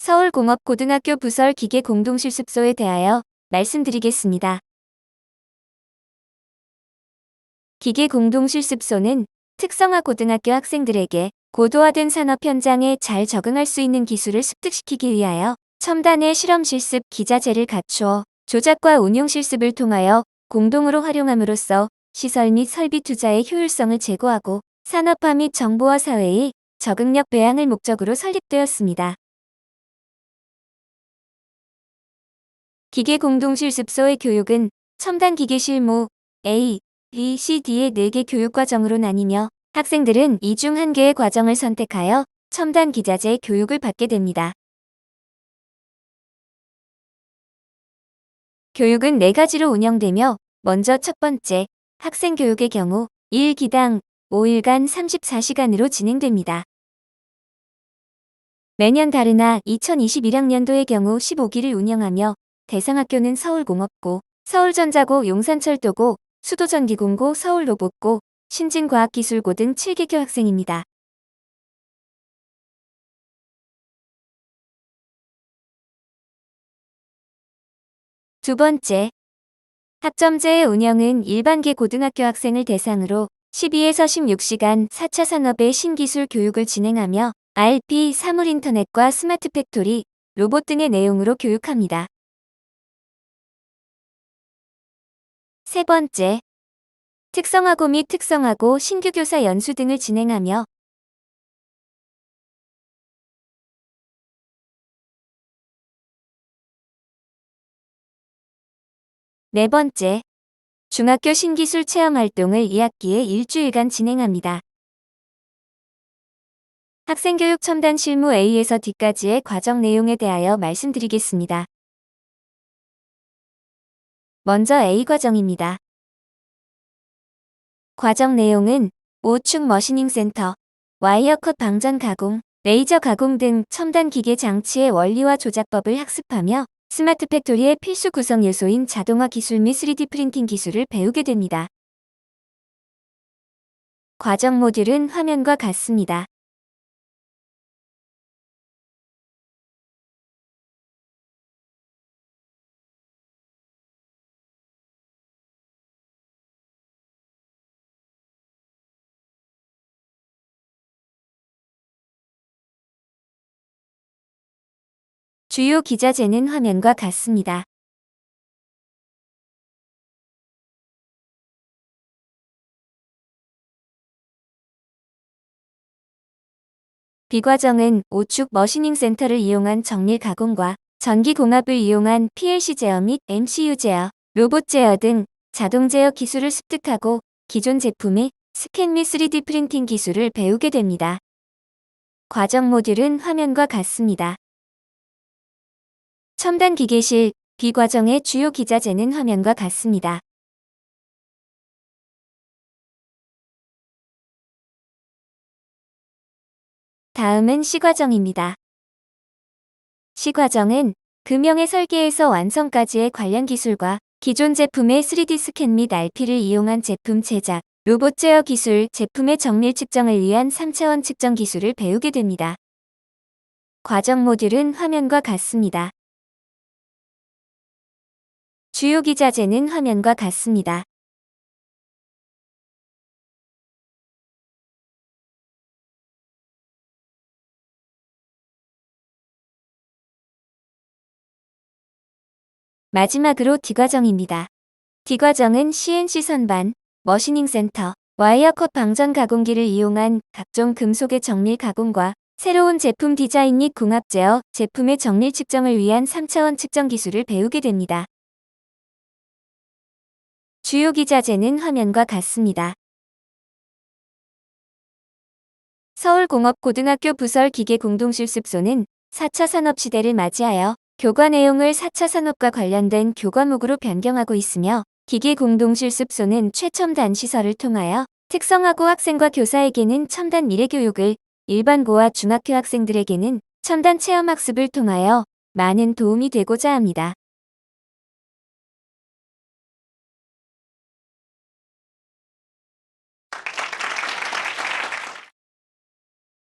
서울공업고등학교 부설 기계 공동실습소에 대하여 말씀드리겠습니다. 기계 공동실습소는 특성화 고등학교 학생들에게 고도화된 산업 현장에 잘 적응할 수 있는 기술을 습득시키기 위하여 첨단의 실험 실습 기자재를 갖추어 조작과 운용 실습을 통하여 공동으로 활용함으로써 시설 및 설비 투자의 효율성을 제고하고 산업화 및 정보화 사회의 적응력 배양을 목적으로 설립되었습니다. 기계 공동실습소의 교육은 첨단 기계 실무 A, B, C, D의 4개 교육과정으로 나뉘며 학생들은 이 중 한 개의 과정을 선택하여 첨단 기자재 교육을 받게 됩니다. 교육은 4가지로 운영되며 먼저 첫 번째, 학생 교육의 경우 1기당 5일간 34시간으로 진행됩니다. 매년 다르나 2021학년도의 경우 15기를 운영하며 대상학교는 서울공업고, 서울전자고, 용산철도고, 수도전기공고, 서울로봇고, 신진과학기술고 등 7개교 학생입니다. 두 번째, 학점제의 운영은 일반계 고등학교 학생을 대상으로 12에서 16시간 4차 산업의 신기술 교육을 진행하며 RP, 사물인터넷과 스마트 팩토리, 로봇 등의 내용으로 교육합니다. 세 번째, 특성화고 및 특성화고 신규 교사 연수 등을 진행하며 네 번째, 중학교 신기술 체험 활동을 2학기에 일주일간 진행합니다. 학생교육 첨단 실무 A에서 D까지의 과정 내용에 대하여 말씀드리겠습니다. 먼저 A 과정입니다. 과정 내용은 5축 머시닝 센터, 와이어 컷 방전 가공, 레이저 가공 등 첨단 기계 장치의 원리와 조작법을 학습하며 스마트 팩토리의 필수 구성 요소인 자동화 기술 및 3D 프린팅 기술을 배우게 됩니다. 과정 모듈은 화면과 같습니다. 주요 기자재는 화면과 같습니다. 비과정은 5축 머시닝 센터를 이용한 정밀 가공과 전기 공합을 이용한 PLC 제어 및 MCU 제어, 로봇 제어 등 자동 제어 기술을 습득하고 기존 제품의 스캔 및 3D 프린팅 기술을 배우게 됩니다. 과정 모듈은 화면과 같습니다. 첨단 기계실 비과정의 주요 기자재는 화면과 같습니다. 다음은 C과정입니다. C과정은 금형의 설계에서 완성까지의 관련 기술과 기존 제품의 3D 스캔 및 RP를 이용한 제품 제작, 로봇 제어 기술, 제품의 정밀 측정을 위한 3차원 측정 기술을 배우게 됩니다. 과정 모듈은 화면과 같습니다. 주요 기자재는 화면과 같습니다. 마지막으로 D과정입니다. D과정은 CNC 선반, 머시닝 센터, 와이어 컷 방전 가공기를 이용한 각종 금속의 정밀 가공과 새로운 제품 디자인 및 궁합 제어, 제품의 정밀 측정을 위한 3차원 측정 기술을 배우게 됩니다. 주요 기자재는 화면과 같습니다. 서울공업고등학교 부설 기계공동실습소는 4차 산업시대를 맞이하여 교과 내용을 4차 산업과 관련된 교과목으로 변경하고 있으며 기계공동실습소는 최첨단 시설을 통하여 특성화고 학생과 교사에게는 첨단 미래교육을 일반고와 중학교 학생들에게는 첨단 체험학습을 통하여 많은 도움이 되고자 합니다.